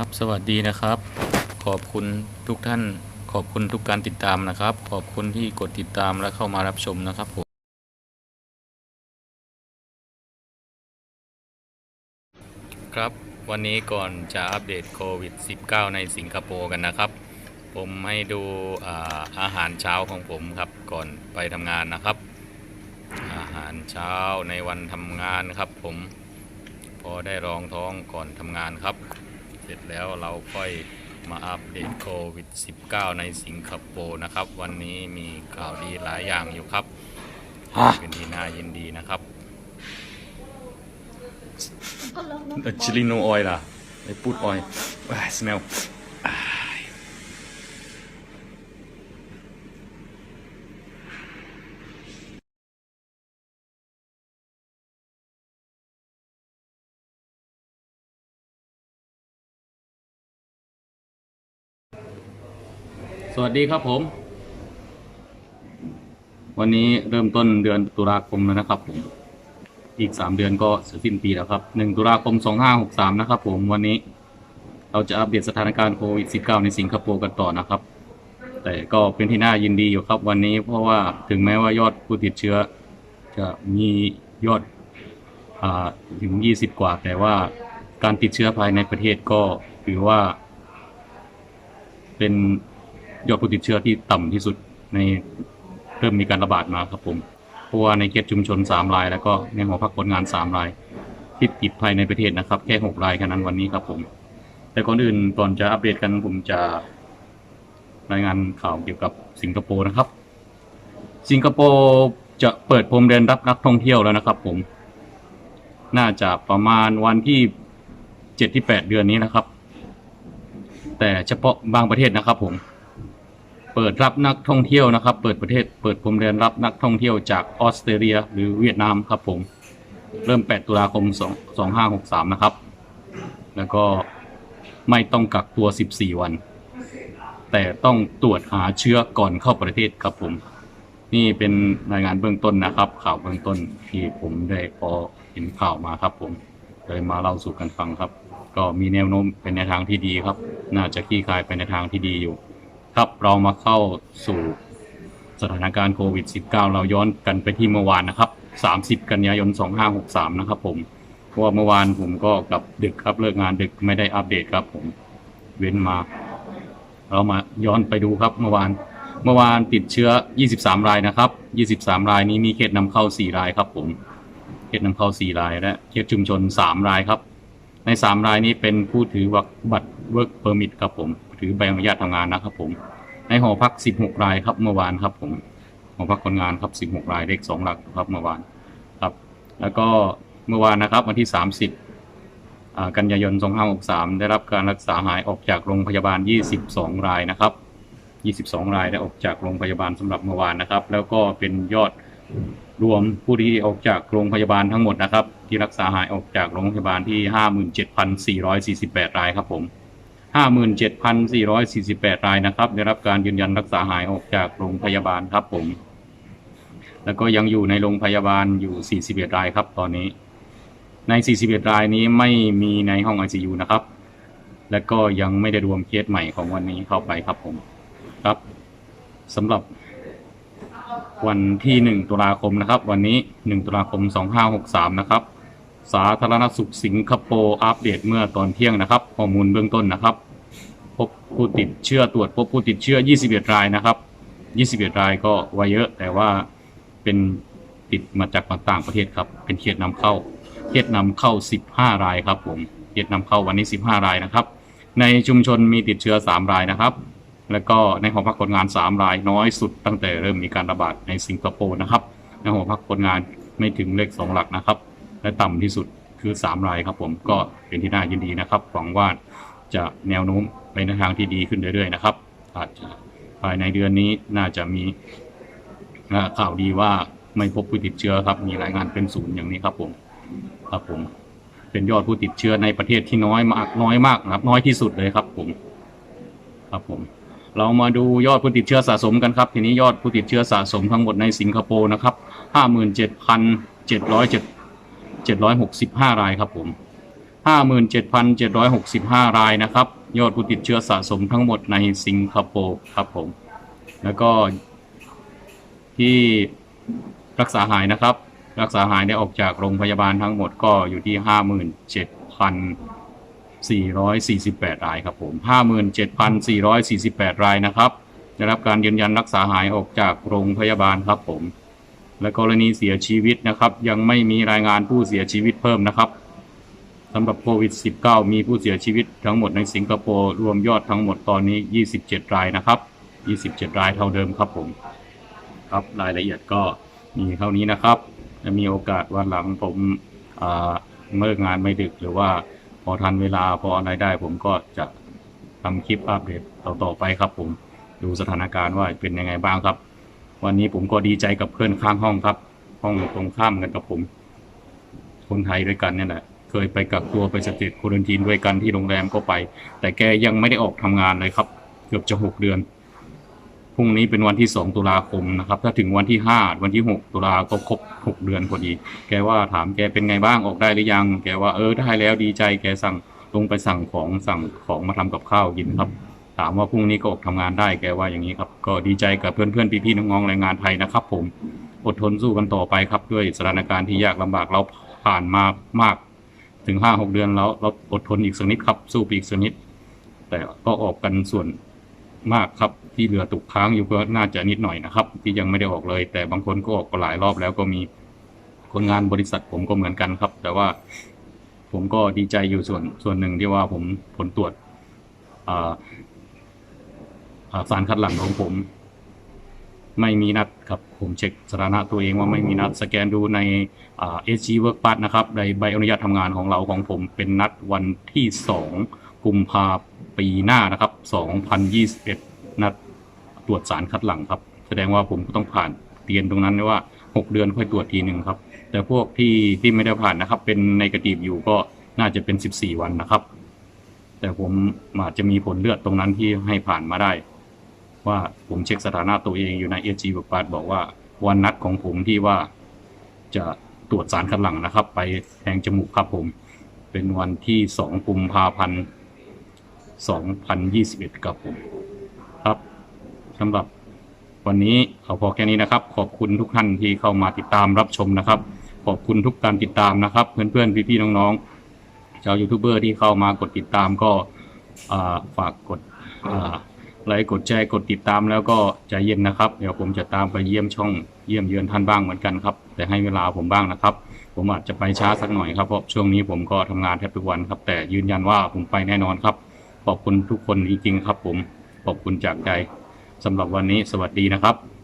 ับสวัสดีนะครับ ขอบคุณทุกท่าน ขอบคุณทุกการติดตามนะครับ ขอบคุณที่กดติดตามและเข้ามารับชมนะครับผมครับวันนี้ก่อนจะอัปเดตโควิด -19 ในสิงคโปร์กันนะครับ ผมให้ดูอาอาหารเช้าของผมครับก่อนไปทำงานนะครับ อาหารเช้าในวันทำงานครับผมพอได้รองท้องก่อนทำงานครับ เสร็จแล้วเราค่อยมาอัปเดตโควิด -19 ในสิงคโปร์นะครับ วันนี้มีข่าวดีหลายอย่างอยู่ครับ เป็นที่น่ายินดีนะครับ Actually no oil lah I put oil ah, smell ah. ส วัสดีครับผม วันนี้เริ่มต้นเดือนตุลาคมแล้วนะครับผม อีกสามเดือนก็สิ้นปีแล้วครับหนึ่งตุลาคมสองห้าหกสามนะครับผมวันนี้เราจะอัปเดตสถานการณ์โควิด -19 ในสิงคโปร์กันต่อนะครับ แต่ก็เป็นที่น่ายินดีอยู่ครับวันนี้เพราะว่าถึงแม้ว่ายอดผู้ติดเชื้อ จะมียอดอถึง20กว่า แต่ว่าการติดเชื้อภายในประเทศก็ถือว่า เป็น ยอดผู้ติดเชื้อที่ต่ำที่สุดในเริ่มมีการระบาดมาครับผมเพราะว่าในเขตชุมชน 3 ราย แล้วก็ในหอพักคนงาน 3 ราย ที่ติดภายในประเทศนะครับแค่ 6 รายแค่นั้นวันนี้ครับผม แต่ก่อนอื่นก่อนจะอัปเดตกันผมจะรายงานข่าวเกี่ยวกับสิงคโปร์นะครับ สิงคโปร์จะเปิดพรมแดนรับนักท่องเที่ยวแล้วนะครับผม น่าจะประมาณวันที่เจ็ดที่แปดเดือนนี้นะครับ แต่เฉพาะบางประเทศนะครับผม เปิดรับนักท่องเที่ยวนะครับ เปิดประเทศเปิดพรมแดนรับนักท่องเที่ยวจากออสเตรเลีย หรือเวียดนามครับผม เริ่ม 8 ตุลาคม 2 2563 นะครับ แล้วก็ไม่ต้องกักตัว 14 วัน แต่ต้องตรวจหาเชื้อก่อนเข้าประเทศครับผม นี่เป็นรายงานเบื้องต้นนะครับ ข่าวเบื้องต้นที่ผมได้พอเห็นข่าวมาครับผมเลยมาเล่าสู่กันฟังครับ ก็มีแนวโน้มเป็นในทางที่ดีครับ น่าจะคลี่คลายไปในทางที่ดีอยู่ ครับเรามาเข้าสู่สถานการณ์โควิด -19 เราย้อนกันไปที่เมื่อวานนะครับ 30 กันยายน 2563 นะครับผมเพราะว่าเมื่อวานผมก็กลับดึกครับเลิกงานดึกไม่ได้อัปเดตครับผมเว้นมา เรามาย้อนไปดูครับเมื่อวาน เมื่อวานติดเชื้อ 23 รายนะครับ 23 รายนี้มีเขตนำเข้า 4 รายครับผมเขตนำเข้า 4 รายและเขตชุมชน 3 รายครับ ใน 3 รายนี้เป็นผู้ถือบัตร work permit ครับผม ถือใบอนุญาตทำงานนะครับผม ในหอพัก 16 รายครับเมื่อวานครับผมหอพักคนงานครับ 16 รายเลข2หลักครับเมื่อวานครับ แล้วก็เมื่อวานนะครับวันที่ 30อ่ากันยายน 2563 ได้รับการรักษาหายออกจากโรงพยาบาล 22 รายนะครับ 22 รายได้ออกจากโรงพยาบาลสำหรับเมื่อวานนะครับ แล้วก็เป็นยอดรวมผู้ที่ออกจากโรงพยาบาลทั้งหมดนะครับ ที่รักษาหายออกจากโรงพยาบาลที่ 57,448 รายครับผม 57,448 รายนะครับ ได้รับการยืนยันรักษาหายออกจากโรงพยาบาลครับผม แล้วก็ยังอยู่ในโรงพยาบาลอยู่ 41 รายครับตอนนี้ ใน 41 รายนี้ไม่มีในห้อง ICU นะครับ และก็ยังไม่ได้รวมเคสใหม่ของวันนี้เข้าไปครับผม ครับสำหรับวันที่ 1 ตุลาคมนะครับ วันนี้ 1 ตุลาคม 2563 นะครับ สาธารณสุขสิงคโปร์อัปเดตเมื่อตอนเที่ยงนะครับข้อมูลเบื้องต้นนะครับ พบผู้ติดเชื้อตรวจพบผู้ติดเชื้อ 21 รายนะครับ 21 รายก็ว่าเยอะ แต่ว่าเป็นติดมาจากต่างประเทศครับ เป็นเขตนำเข้าเขตนำเข้า 15 รายครับผมเขตนำเข้าวันนี้ 15 รายนะครับ ในชุมชนมีติดเชื้อ 3 รายนะครับ แล้วก็ในหอพักคนงาน 3 รายน้อยสุดตั้งแต่เริ่มมีการระบาดในสิงคโปร์นะครับในหอพักคนงานไม่ถึงเลข 2 หลักนะครับ และต่ำที่สุดคือ 3 รายครับผมก็เป็นที่น่ายินดีนะครับหวังว่าจะแนวโน้มไปในทางที่ดีขึ้นเรื่อยๆนะครับอาจจะภายในเดือนนี้น่าจะมีข่าวดีว่าไม่พบผู้ติดเชื้อครับ มีรายงานเป็นศูนย์อย่างนี้ครับผมครับผม เป็นยอดผู้ติดเชื้อในประเทศที่น้อยมากน้อยมากนะครับ น้อยที่สุดเลยครับผมครับผม เรามาดูยอดผู้ติดเชื้อสะสมกันครับ ทีนี้ยอดผู้ติดเชื้อสะสมทั้งหมดในสิงคโปร์นะครับห้าหมื่นเจ็ดพันเจ็ดร้อยเจ็ด เจ็ดร้อยหกสิบห้ารายครับผม 57,765 รายนะครับ ยอดผู้ติดเชื้อสะสมทั้งหมดในสิงคโปร์ครับผม แล้วก็ที่รักษาหายนะครับ รักษาหายได้ออกจากโรงพยาบาลทั้งหมดก็อยู่ที่ 57,448 รายครับผม 57,448 รายนะครับได้รับการยืนยันรักษาหายออกจากโรงพยาบาลครับผม และกรณีเสียชีวิตนะครับ ยังไม่มีรายงานผู้เสียชีวิตเพิ่มนะครับสำหรับโควิด -19 มีผู้เสียชีวิตทั้งหมดในสิงคโปร์รวมยอดทั้งหมดตอนนี้ 27 รายนะครับ 27 รายเท่าเดิมครับผมครับรายละเอียดก็มีเท่านี้นะครับจะมีโอกาสวันหลังผมอ่าเมื่องานไม่ดึกหรือว่าพอทันเวลาพออะไรได้ผมก็จะทำคลิปอัปเดตต่อๆไปครับผมดูสถานการณ์ว่าเป็นยังไงบ้างครับ วันนี้ผมก็ดีใจกับเพื่อนข้างห้องครับ ห้องตรงข้ามกันกับผม คนไทยด้วยกันเนี่ยแหละเคยไปกักตัวไปสเตจควอนตีนด้วยกันที่โรงแรมก็ไป แต่แกยังไม่ได้ออกทำงานเลยครับ เกือบจะหกเดือนพรุ่งนี้เป็นวันที่2ตุลาคมนะครับ ถ้าถึงวันที่5วันที่6ตุลาก็ครบ6เดือนพอดี แกว่าถามแกเป็นไงบ้างออกได้หรือยัง แกว่าเออได้แล้วดีใจแกสั่งลงไปสั่งของสั่งของมาทำกับข้าวกินครับ ถามว่าพรุ่งนี้ก็ออกทำงานได้แกว่าอย่างนี้ครับก็ดีใจกับเพื่อนๆพี่ๆน้องๆแรงงานไทยนะครับ ผมอดทนสู้กันต่อไปครับ ด้วยสถานการณ์ที่ยากลำบากเราผ่านมามากถึง5-6เดือนแล้วเราอดทนอีกสักนิดครับ สู้อีกสักนิด แต่ก็ออกกันส่วนมากครับที่เรือตกค้างอยู่ก็น่าจะนิดหน่อยนะครับ ที่ยังไม่ได้ออกเลย แต่บางคนก็ออกก็หลายรอบแล้วก็มีคนงานบริษัทผมก็เหมือนกันครับ แต่ว่าผมก็ดีใจอยู่ส่วนส่วนหนึ่งที่ว่าผมผลตรวจอ่า สารคัดหลั่งของผม ไม่มีนัดครับ ผมเช็คสถานะตัวเองว่าไม่มีนัดสแกนดูในอ่า SG Work Pass นะครับ ในใบอนุญาตทำงานของเราของผมเป็นนัดวันที่ 2 กุมภาปีหน้านะครับ 2021 นัดตรวจสารคัดหลั่งครับ แสดงว่าผมก็ต้องผ่านเกณฑ์ตรงนั้นไว้ว่า 6 เดือนค่อยตรวจทีหนึ่งครับ แต่พวกที่ที่ไม่ได้ผ่านนะครับ เป็นในกระติบอยู่ก็น่าจะเป็น 14 วันนะครับ แต่ผมอาจจะมีผลเลือดตรงนั้นที่ให้ผ่านมาได้ ว่าผมเช็คสถานะตัวเองอยู่ในเอจีบปาบอกว่าวันนัดของผมที่ว่าจะตรวจสารคัดหลั่งนะครับ ไปแทงจมูกครับผม เป็นวันที่2กุมภาพันธ์2021ครับผม ครับสำหรับวันนี้เอาพอแค่นี้นะครับ ขอบคุณทุกท่านที่เข้ามาติดตามรับชมนะครับ ขอบคุณทุกการติดตามนะครับ เพื่อนๆพี่ๆน้องๆชาวยูทูบเบอร์ที่เข้ามากดติดตามก็ฝากกดอ่า ไลค์กดแชร์กดติดตามแล้วก็ใจเย็นนะครับ เดี๋ยวผมจะตามไปเยี่ยมช่องเยี่ยมเยือนท่านบ้างเหมือนกันครับ แต่ให้เวลาผมบ้างนะครับ ผมอาจจะไปช้าสักหน่อยครับเพราะช่วงนี้ผมก็ทำงานแทบทุกวันครับ แต่ยืนยันว่าผมไปแน่นอนครับ ขอบคุณทุกคนจริงๆครับ ผมขอบคุณจากใจสำหรับวันนี้สวัสดีนะครับ